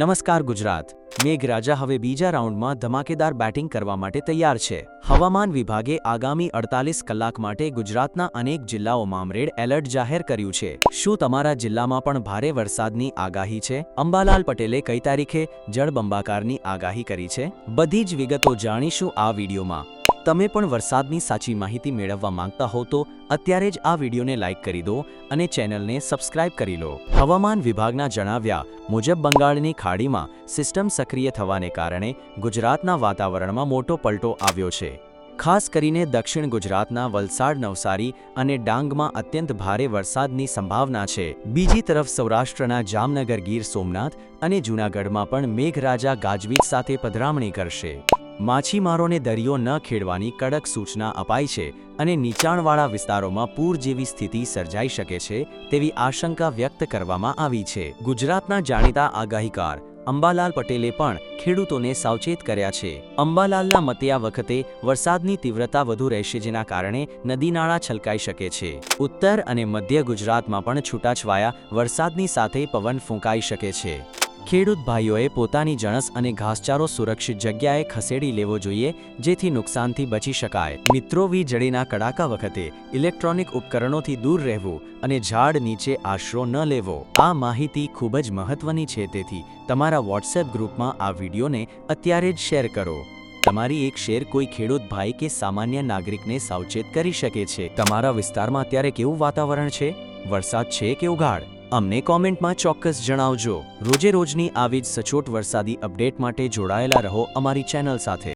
નમસ્કાર ગુજરાત. મેઘરાજા હવે બીજા રાઉન્ડમાં ધમાકેદાર બેટિંગ કરવા માટે તૈયાર છે. હવામાન વિભાગે આગામી અડતાલીસ કલાક માટે ગુજરાતના અનેક જિલ્લાઓમાં રેડ એલર્ટ જાહેર કર્યું છે. શું તમારા જિલ્લામાં પણ ભારે વરસાદની આગાહી છે? અંબાલાલ પટેલે કઈ તારીખે જળબંબાકારની આગાહી કરી છે? બધી જ વિગતો જાણીશું આ વિડીયોમાં. તમે પણ વરસાદની સાચી માહિતી મેળવવા માંગતા હો તો અત્યારે જ આ વિડીયોને લાઇક કરી દો અને ચેનલને સબસ્ક્રાઇબ કરી લો. હવામાન વિભાગના જણાવ્યા મુજબ બંગાળની ખાડીમાં સિસ્ટમ સક્રિય થવાને કારણે ગુજરાતના વાતાવરણમાં મોટો પલટો આવ્યો છે. ખાસ કરીને દક્ષિણ ગુજરાતના વલસાડ, નવસારી અને ડાંગમાં અત્યંત ભારે વરસાદની સંભાવના છે. બીજી તરફ સૌરાષ્ટ્રના જામનગર ગીર સોમનાથ અને જૂનાગઢમાં પણ મેઘરાજા ગાજવીજ સાથે પધરામણી કરશે. માછીમારોને દરિયો ન ખેડવાની કડક સૂચના અપાઈ છે અને નીચાણવાળા વિસ્તારોમાં પૂર જેવી સ્થિતિ સર્જાઈ શકે છે તેવી આશંકા વ્યક્ત કરવામાં આવી છે. ગુજરાતના જાણીતા આગાહીકાર અંબાલાલ પટેલે પણ ખેડૂતોને સાવચેત કર્યા છે. અંબાલાલના મતે આ વખતે વરસાદની તીવ્રતા વધુ રહેશે જેના કારણે નદી નાળા છલકાઈ શકે છે. ઉત્તર અને મધ્ય ગુજરાતમાં પણ છૂટાછવાયા વરસાદની સાથે પવન ફૂંકાઈ શકે છે. ખેડૂત ભાઈઓએ પોતાની જણસ અને ઘાસચારો સુરક્ષિત જગ્યાએ ખસેડી લેવો જોઈએ, જેથી નુકસાનથી બચી શકાય. મિત્રો વીજળીના કડાકા વખતે ઇલેક્ટ્રોનિક ઉપકરણોથી દૂર રહેવું અને ઝાડ નીચે આશરો ન લેવો. આ માહિતી ખૂબ જ મહત્વની છે, તેથી તમારા વોટ્સએપ ગ્રુપમાં આ વિડીયોને અત્યારે જ શેર કરો. તમારી એક શેર કોઈ ખેડૂત ભાઈ કે સામાન્ય નાગરિકને સાવચેત કરી શકે છે. તમારા વિસ્તારમાં અત્યારે કેવું વાતાવરણ છે? વરસાદ છે કે ઉઘાડ? અમને કોમેન્ટમાં ચોક્કસ જણાવજો. રોજે રોજની આવી જ સચોટ વરસાદી અપડેટ માટે જોડાયેલા રહો અમારી ચેનલ સાથે.